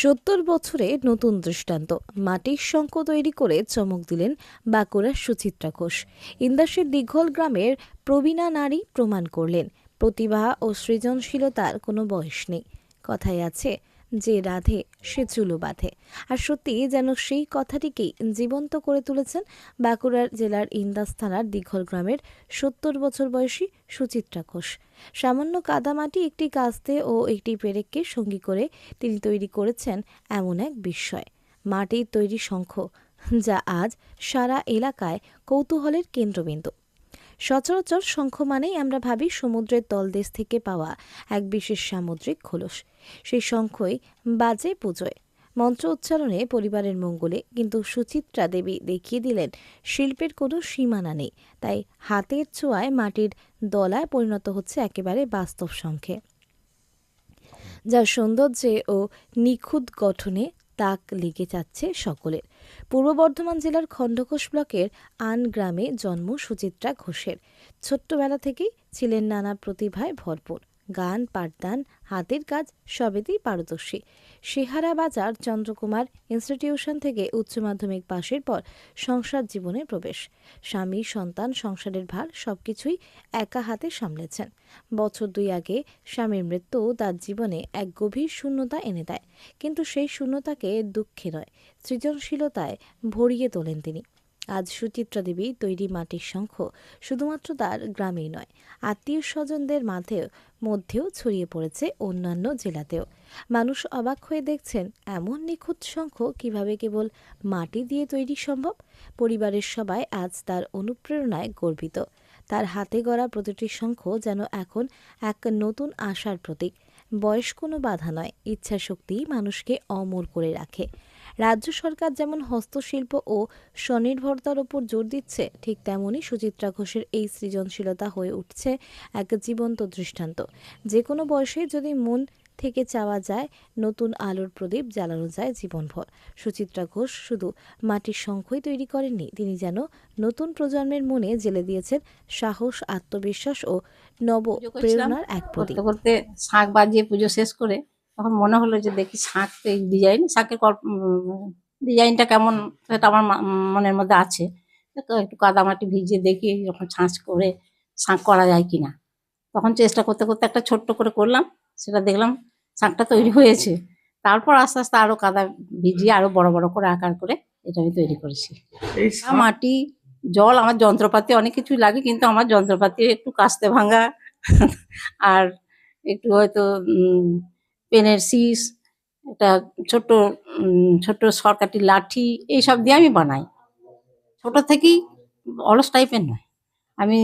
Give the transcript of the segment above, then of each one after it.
সত্তর বছরে নতুন দৃষ্টান্ত। মাটির শঙ্ক তৈরি করে চমক দিলেন বাঁকুড়ার সুচিত্রা ঘোষ। ইন্দাসের দীঘল গ্রামের প্রবীণা নারী প্রমাণ করলেন। প্রতিভা ও সৃজনশীলতার কোনো বয়স নেই। কথায় আছে যে রাধে সে চুলো বাঁধে। আর সত্যি যেন সেই কথাটিকেই জীবন্ত করে তুলেছেন বাঁকুড়ার জেলার ইন্দাস থানার দীঘল গ্রামের সত্তর বছর বয়সী সুচিত্রা ঘোষ। সামান্য কাদামাটি একটি কাস্তে ও একটি পেরেককে সঙ্গী করে তিনি তৈরি করেছেন এমন এক বিস্ময়। মাটির তৈরি শঙ্খ, যা আজ সারা এলাকায় কৌতূহলের কেন্দ্রবিন্দু। সচরাচর শঙ্খ মানেই আমরা ভাবি সমুদ্রের তলদেশ থেকে পাওয়া এক বিশেষ সামুদ্রিক খোলস। সেই শঙ্খই বাজে পুজোয়। মন্ত্র উচ্চারণে পরিবারের মঙ্গলে কিন্তু সুচিত্রা দেবী দেখিয়ে দিলেন, শিল্পের কোনো সীমানা নেই তাই হাতের ছোঁয়ায় মাটির দলায় পরিণত হচ্ছে একেবারে বাস্তব শঙ্খে। যার সৌন্দর্যে ও নিখুঁত গঠনে তাক লেগে যাচ্ছে সকলের। পূর্ব বর্ধমান জেলার খণ্ডঘোষ ব্লকের আন গ্রামে জন্ম সুচিত্রা ঘোষের। ছোট্টবেলা থেকেই ছিলেন নানা প্রতিভায় ভরপুর। গান, পাঠদান, হাতের কাজ সবেতেই পারদর্শী। সেহারা বাজার চন্দ্রকুমার ইনস্টিটিউশন থেকে উচ্চ মাধ্যমিক পাশের পর সংসার জীবনে প্রবেশ। স্বামী, সন্তান, সংসারের ভার সবকিছুই একা হাতে সামলেছেন। বছর দুই আগে স্বামীর মৃত্যু তার জীবনে এক গভীর শূন্যতা এনে দেয়। কিন্তু সেই শূন্যতাকে দুঃখে নয়, সৃজনশীলতায় ভরিয়ে তোলেন তিনি। আজ সুচিত্রা দেবী তৈরি মাটির শঙ্খ। শুধুমাত্র তার গ্রামেই নয় আত্মীয় স্বজনদের মাঝেও, মধ্যেও ছড়িয়ে পড়েছে অন্যান্য জেলাতেও। মানুষ অবাক হয়ে দেখছেন, এমন নিখুঁত শঙ্খ কীভাবে কেবল মাটি দিয়ে তৈরি সম্ভব? পরিবারের সবাই আজ তার অনুপ্রেরণায় গর্বিত। তার হাতে গড়া প্রতিটি শঙ্খ যেন এখন এক নতুন আশার প্রতীক। বয়স কোনো বাধা নয় ইচ্ছা ইচ্ছাশক্তিই মানুষকে অমর করে রাখে। রাজ্য সরকার যেমন হস্তশিল্প ও স্বনির্ভরতার ওপর জোর দিচ্ছে, ঠিক তেমনই সুচিত্রা ঘোষের এই সৃজনশীলতা হয়ে উঠছে এক জীবন্ত দৃষ্টান্ত। যে কোনো বয়সে যদি মন থেকে চাওয়া যায়, নতুন আলোর প্রদীপ জ্বালানো যায় জীবনভর। সুচিত্রা ঘোষ শুধু মাটির শঙ্খই তৈরি করেননি, তিনি যেন নতুন প্রজন্মের মনে জেলে দিয়েছেন সাহস, আত্মবিশ্বাস ও নব প্রেরণার এক প্রতীক করতে শাঁখ বাজিয়ে পুজো শেষ করে তখন মনে হলো যে দেখি শাঁখ এই ডিজাইন শাঁখের ডিজাইনটা কেমন সেটা আমার মনের মধ্যে আছে। তো একটু কাদামাটি ভিজিয়ে দেখি যখন ছাঁচ করে শাঁখ করা যায় কিনা। তখন চেষ্টা করতে করতে একটা ছোট্ট করে করলাম সেটা দেখলাম শাঁখটা তৈরি হয়েছে। তারপর আস্তে আস্তে আরও কাদা ভিজিয়ে আরও বড় বড় করে আকার করে এটা আমি তৈরি করেছি। মাটি জল আমার যন্ত্রপাতি অনেক কিছুই লাগে কিন্তু আমার যন্ত্রপাতি একটু কাস্তে ভাঙা আর একটু হয়তো উম, পেনের শীষ একটা ছোট্ট উম, ছোট্ট সরকারি লাঠি এইসব দিয়ে আমি বানাই। ছোট থেকেই অলস টাইপের নয়। আমি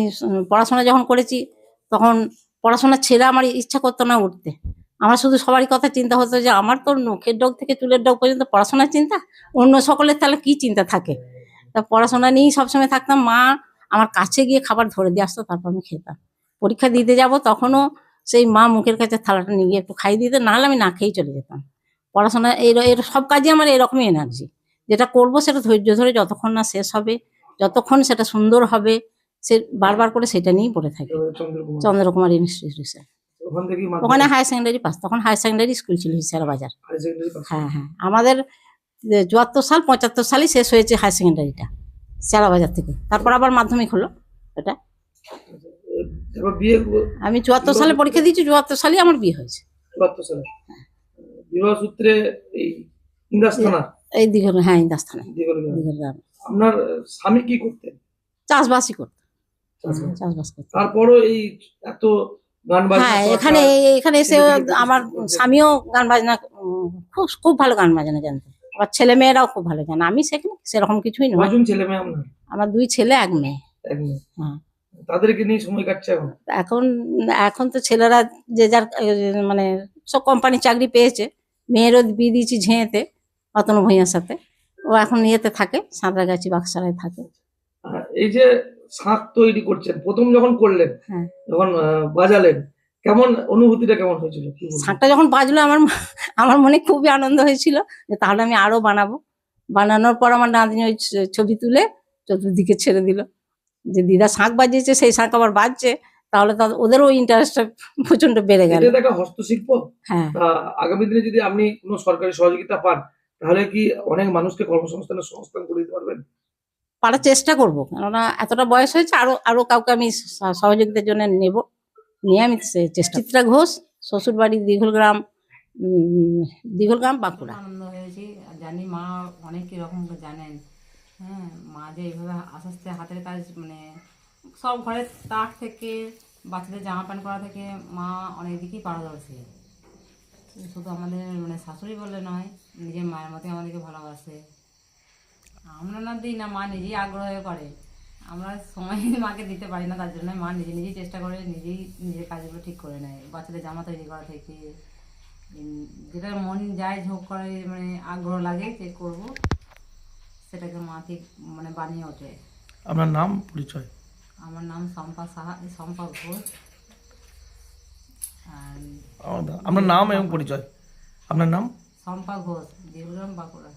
পড়াশোনা যখন করেছি তখন পড়াশোনা ছেড়ে আমার ইচ্ছা করতো না উঠতে। আমার শুধু সবারই কথা চিন্তা হতো যে আমার তো নখের ডগ থেকে চুলের ডগ পর্যন্ত পড়াশোনার চিন্তা? অন্য সকলের তাহলে কি চিন্তা থাকে? তা পড়াশোনা নিয়েই সবসময় থাকতাম। মা আমার কাছে গিয়ে খাবার ধরে দিয়ে আসতো তারপর আমি খেতাম। পরীক্ষা দিতে যাব তখনও সেই মা মুখের কাছে থালাটা নিয়ে গিয়ে একটু খাইয়ে দিতে নাহলে আমি না খেয়েই চলে যেতাম। পড়াশোনা এই এর সব কাজে আমার এরকমই এনার্জি যেটা করব সেটা ধৈর্য ধরে যতক্ষণ না শেষ হবে যতক্ষণ সেটা সুন্দর হবে সে বারবার করে সেটা নিয়েই পড়ে থাকি। চন্দ্রকুমার। ইনস্টিটিউশন ওখানে হায়ার সেকেন্ডারি পাস তখন হায়ার সেকেন্ডারি স্কুল ছিল হিসার বাজার। হ্যাঁ হ্যাঁ। আমাদের চুয়াত্তর সাল পঁচাত্তর সালই শেষ হয়েছে হায়ার সেকেন্ডারিটা বাজার থেকে। তারপর আবার মাধ্যমিক হলো এটা। বিয়ে আমি চুয়াত্তর সালে পরীক্ষা দিয়েছি চুয়াত্তর সালে আমার বিয়ে হয়েছে। চুয়াত্তর সালে। বিবাহ সূত্রে এই ইন্দাস থানা। এই দিঘল হ্যাঁ ইন্দাস আপনার স্বামী কি করতেন? চাষবাসই করতো। চাষবাস। চাষবাস তারপরও এই এত গান বাজনা হ্যাঁ এখানে এখানে এসে আমার করতেন। স্বামীও গান বাজনা খুব খুব ভালো গান বাজনা জানতো আবার ছেলে মেয়েরাও খুব ভালো জানে। আমি সেখানে সেরকম কিছুই নয়। ছেলে মেয়ে আমার দুই ছেলে এক মেয়ে। এক মেয়ে। হ্যাঁ। তাদেরকে নিয়ে সময় কাটছে এখন? এখন এখন তো ছেলেরা যে যার মানে সব কোম্পানি চাকরি পেয়েছে মেয়েরও বিয়ে দিয়েছি ঝেঁয়েতে অতনু ভূঁইয়ার সাথে। ও এখন ইয়েতে থাকে সাঁতরাগাছি বাক্সারায় থাকে। এই যে শাঁখ তৈরি করছেন প্রথম যখন করলেন হ্যাঁ। যখন বাজালেন কেমন অনুভূতিটা কেমন হয়েছিল? শাঁখটা যখন বাজলো আমার আমার মনে খুবই আনন্দ হয়েছিল যে তাহলে আমি আরও বানাবো। বানানোর পর আমার নাতনি ওই ছবি তুলে চতুর্দিকে ছেড়ে দিল। যে দিদা শাঁখ বাজিয়েছে সেই শাঁখ আবার বাজছে তাহলে তাদের ওদেরও ইন্টারেস্টটা প্রচণ্ড বেড়ে গেল। এটা একটা হস্তশিল্প। হ্যাঁ। আগামী দিনে যদি আপনি কোনো সরকারি সহযোগিতা পান তাহলে কি অনেক মানুষকে কর্মসংস্থানের সংস্থান করে দিতে পারবেন? পারার চেষ্টা করব কেননা এতটা বয়স হয়েছে আরও আরও কাউকে আমি সহযোগিতার জন্য নেব। নিয়ে আমি চেষ্টা চিত্রা ঘোষ শ্বশুর বাড়ি দীঘলগ্রাম দীঘলগ্রাম বাঁকুড়া। আনন্দ হয়েছি জানি মা অনেক রকম জানেন। হ্যাঁ মা যে এইভাবে আস্তে আস্তে হাতের কাজ মানে সব ঘরের তাক থেকে, বাচ্চাদের জামা প্যান্ট করা থেকে মা অনেক দিকেই পারদর্শী। শুধু আমাদের মানে শাশুড়ি বলে নয়, নিজের মায়ের মতোই আমাদেরকে ভালোবাসে। আমরা না দিই না, মা নিজেই আগ্রহ করে। আমরা সময় মাকে দিতে পারি না, তার জন্য মা নিজে নিজেই চেষ্টা করে, নিজেই নিজের কাজগুলো ঠিক করে নেয়। বাচ্চাদের জামা তৈরি করা থেকে যেটা মন যায়, ঝোঁক করে মানে আগ্রহ লাগে, যে করব। সেটাকে মা মানে বানিয়ে ওঠে। আপনার নাম পরিচয়? আমার নাম শম্পা সাহা শম্পা ঘোষ। আপনার নাম এবং পরিচয়? আপনার নাম? শম্পা ঘোষ দেবরাম বাঁকুড়া।